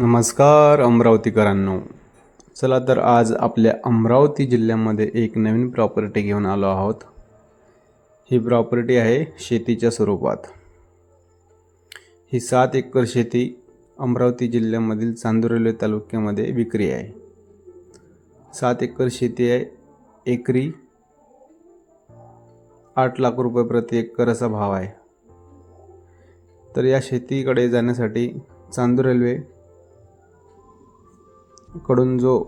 नमस्कार अमरावतीकरांनो. चला तर आज आपल्या अमरावती जिल्ह्यामध्ये एक नवीन प्रॉपर्टी घेऊन आलो आहोत. ही प्रॉपर्टी आहे शेतीच्या स्वरूपात. ही सात एकर शेती अमरावती जिल्ह्यामधील चांदुरली तालुक्यामध्ये विक्री आहे. सात एकर शेती आहे एकरी आठ लाख रुपये प्रति एकर असा भाव आहे. तर या शेतीकडे जाण्यासाठी चांदूर रेल्वे कडून जो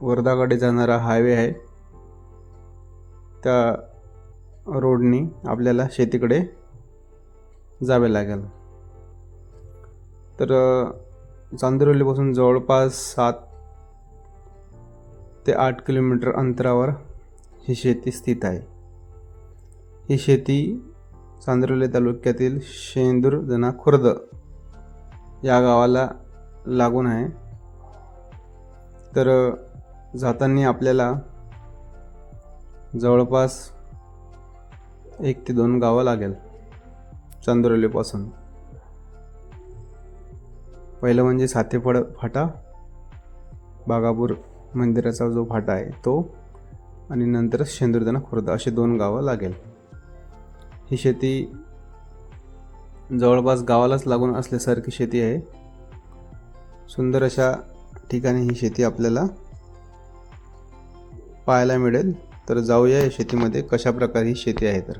वर्धाकडे जाणारा हायवे आहे त्या रोडनी आपल्याला शेतीकडे जावे लागेल. तर चांदुरोलीपासून जवळपास सात ते आठ किलोमीटर अंतरावर ही शेती स्थित आहे. ही शेती चांदुरली तालुक्यातील शेंदूर जना खुर्द या गावाला लागून आहे. तर जाताना आपल्याला जवळपास एक ते दोन गावं लागेल चांदुरलीपासून. पहिलं म्हणजे सातेफळ फाटा बागापूर मंदिराचा जो फाटा आहे तो आणि नंतर शेंदुर्दना खुर्द असे दोन गावं लागेल. ही शेती जवळपास गावालाच लागून असल्यासारखी शेती आहे. सुंदर अशा ठिकाणी ही शेती आपल्याला पाहायला मिळेल. तर जाऊया या शेतीमध्ये कशा प्रकारे ही शेती आहे तर.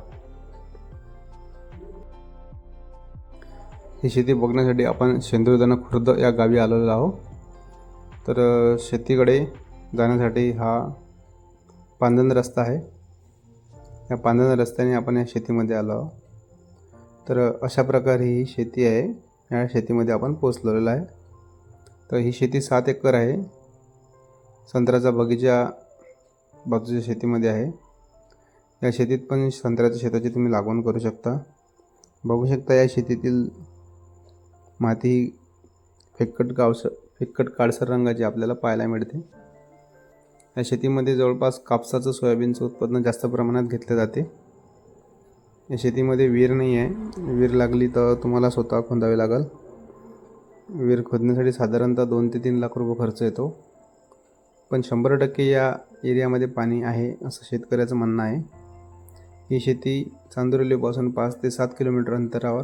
ही शेती बघण्यासाठी आपण शेंदूरदना खुर्द या गावी आलेलो आहोत. तर शेतीकडे जाण्यासाठी हा पांदन रस्ता आहे. या पांदन रस्त्याने आपण या शेतीमध्ये आलो आहोत. तर अशा प्रकारे ही शेती आहे. या शेतीमध्ये आपण पोचलेलो आहे. तर ही शेती सात एकर आहे. संत्र्याचा बगीचा बाजूच्या शेतीमध्ये आहे. या शेतीत पण संत्र्याच्या शेताची तुम्ही लागवण करू शकता. बघू शकता या शेतीतील माती ही फिक्कट गावस फिक्कट काळसर रंगाची आपल्याला पाहायला मिळते. या शेतीमध्ये जवळपास कापसाचं सोयाबीनचं उत्पन्न जास्त प्रमाणात घेतलं जाते. या शेतीमध्ये विहीर नाही आहे. विहीर लागली तर तुम्हाला स्वतः खोंदावी लागेल. विहीर खोदण्यासाठी साधारणतः दोन ते तीन लाख रुपये खर्च येतो. पण शंभर टक्के या एरियामध्ये पाणी आहे असं शेतकऱ्याचं म्हणणं आहे. ही शेती चांदुरलीपासून पाच ते सात किलोमीटर अंतरावर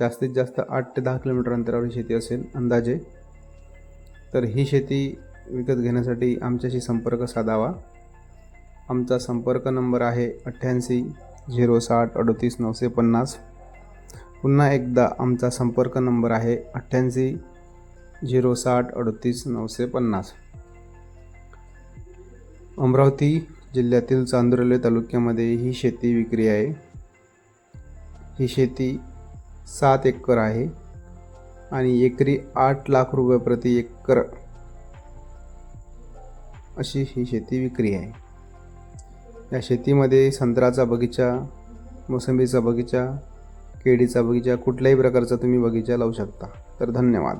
जास्तीत जास्त आठ ते दहा किलोमीटर अंतरावर ही शेती असेल अंदाजे. तर ही शेती विकत घेण्यासाठी आमच्याशी संपर्क साधावा. आमचा संपर्क नंबर आहे अठ्ठ्याऐंशी झिरो साठ अडतीस नऊशे पन्नास. पुन्हा एकदा आमचा संपर्क नंबर आहे अठ्ठ्याऐंशी झिरो साठ अडतीस नऊशे पन्नास. अमरावती जिल्ह्यातील चांदुरले तालुक्यामध्ये ही शेती विक्री आहे. ही शेती सात एकर आहे आणि एकरी आठ लाख रुपये प्रति एकर अशी ही शेती विक्री आहे. या शेतीमध्ये संत्र्याचा बगीचा मोसंबीचा बगीचा केळीचा बगीचा कुठल्याही प्रकारचा तुम्ही बगीचा लावू शकता. तर धन्यवाद.